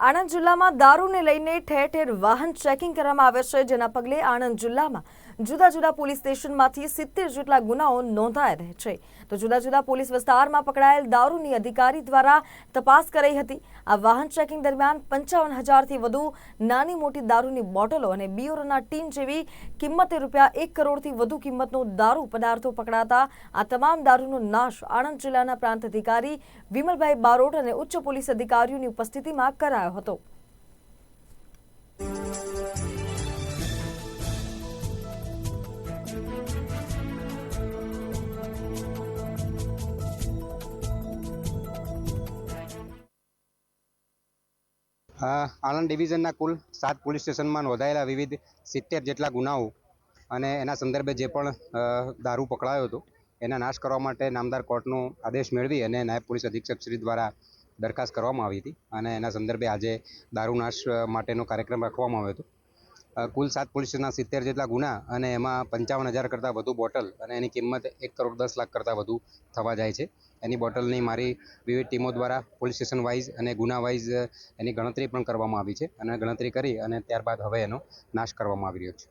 આણંદ જિલ્લામાં દારૂને લઈને ઠેર ઠેર વાહન ચેકિંગ કરવામાં આવે છે, જેના પગલે આણંદ જિલ્લામાં જુદા જુદા પોલીસ સ્ટેશનમાંથી સિત્તેર જેટલા ગુનાઓ નોંધાયા રહે છે. તો જુદા જુદા પોલીસ વિસ્તારમાં પકડાયેલ દારૂની અધિકારી દ્વારા તપાસ કરાઈ હતી. આ વાહન ચેકિંગ દરમિયાન પંચાવન હજારથી વધુ નાની મોટી દારૂની બોટલો અને બિયોરોના ટીન જેવી કિંમતે રૂપિયા એક કરોડથી વધુ કિંમતનો દારૂ પદાર્થો પકડાતા આ તમામ દારૂનો નાશ આણંદ જિલ્લાના પ્રાંત અધિકારી વિમલભાઈ બારોટ અને ઉચ્ચ પોલીસ અધિકારીઓની ઉપસ્થિતિમાં કરાયો હતો. અ, આણંદ ડિવિઝનના કુલ સાત પોલીસ સ્ટેશનમાં નોંધાયેલા વિવિધ સિત્તેર જેટલા ગુનાઓ અને એના સંદર્ભે જે પણ દારૂ પકડાયો હતો એના નાશ કરવા માટે નામદાર કોર્ટનો આદેશ મેળવી અને નાયબ પોલીસ અધિક્ષક શ્રી દ્વારા દરખાસ્ત કરવામાં આવી હતી અને એના સંદર્ભે આજે દારૂ નાશ માટેનો કાર્યક્રમ રાખવામાં આવ્યો હતો. કુલ સાત પોલીસ સ્ટેશનના સિત્તેર જેટલા ગુના અને એમાં પંચાવન હજાર કરતાં વધુ બોટલ અને એની કિંમત એક કરોડ દસ લાખ કરતાં વધુ થવા જાય છે. એની બોટલની મારી વિવિધ ટીમો દ્વારા પોલીસ સ્ટેશન વાઇઝ અને ગુના વાઇઝ એની ગણતરી પણ કરવામાં આવી છે અને ગણતરી કરી અને ત્યારબાદ હવે એનો નાશ કરવામાં આવી રહ્યો છે.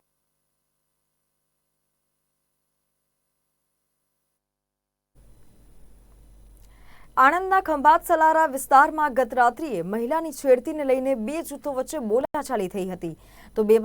આણંદના ખંભાત સલારા વિસ્તારમાં ગત રાત્રિએ મહિલાની છેડતીને લઈને બે જૂથો વચ્ચે બોલાચાલી થઈ હતી. તો બે